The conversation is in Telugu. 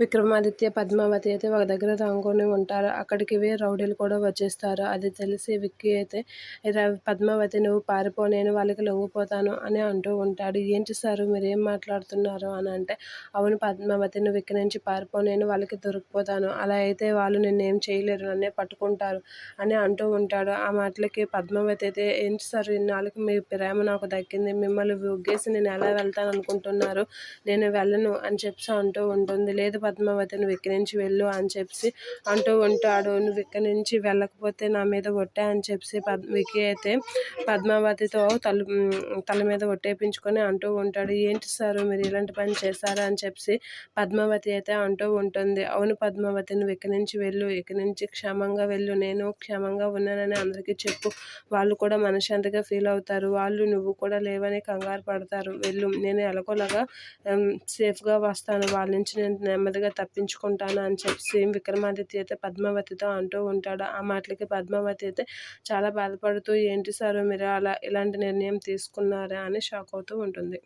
విక్రమాదిత్య పద్మావతి అయితే ఒక దగ్గర దాంకొని ఉంటారు. అక్కడికి రౌడీలు కూడా వచ్చేస్తారు. అది తెలిసి విక్కీ అయితే పద్మావతి నువ్వు పారిపో నేను వాళ్ళకి లొంగిపోతాను అని అంటూ ఉంటాడు. ఏంటి సార్ మీరు ఏం మాట్లాడుతున్నారు? అని అంటే అవును పద్మావతి నువ్వు ఇక్కడి నుంచి పారిపో నేను వాళ్ళకి దొరికిపోతాను. అలా అయితే వాళ్ళు నిన్నేం చేయలేరు నన్నే పట్టుకుంటారు అని అంటూ ఉంటాడు. ఆ మాటలకి పద్మావతి అయితే ఏంటి సార్ ఇన్నాళ్ళకి మీ ప్రేమ నాకు దక్కింది. మిమ్మల్ని ఉగ్గేసి నేను ఎలా వెళ్తాను అనుకుంటున్నారు? నేను వెళ్ళను అని చెప్పి అంటూ ఉంటుంది. లేదు పద్మావతి నువ్వు ఇక్కడి నుంచి వెళ్ళు అని చెప్పి అంటూ ఉంటాడు. నువ్వు ఇక్కడి నుంచి వెళ్ళకపోతే నా మీద ఒట్టే అని చెప్పి పద్ వికి అయితే పద్మావతితో తల తల మీద ఒట్టేపించుకొని అంటూ ఉంటాడు. ఏంటి సార్ మీరు ఇలాంటి పని చేశారా అని చెప్పి పద్మావతి అయితే అంటూ ఉంటుంది. అవును పద్మావతి నువ్వు ఇక్కడి నుంచి వెళ్ళు ఇక్కడి నుంచి క్షేమంగా వెళ్ళు నేను క్షేమంగా ఉన్నానని అందరికీ చెప్పు. వాళ్ళు కూడా మనశాంతిగా ఫీల్ అవుతారు. వాళ్ళు నువ్వు కూడా లేవని కంగారు పడతారు. వెళ్ళు నేను ఎలాగోలాగా సేఫ్గా వస్తాను. వాళ్ళ నుంచి నేను నెమ్మదిగా తప్పించుకుంటాను అని చెప్పి విక్రమాదిత్య అయితే పద్మావతితో అంటూ ఉంటాడు. ఆ మాటలకి పద్మావతి అయితే చాలా బాధపడుతూ ఏంటి సార్ మీరు అలా ఇలాంటి నిర్ణయం తీసుకున్నారా? అని షాక్ అవుతూ ఉంటుంది.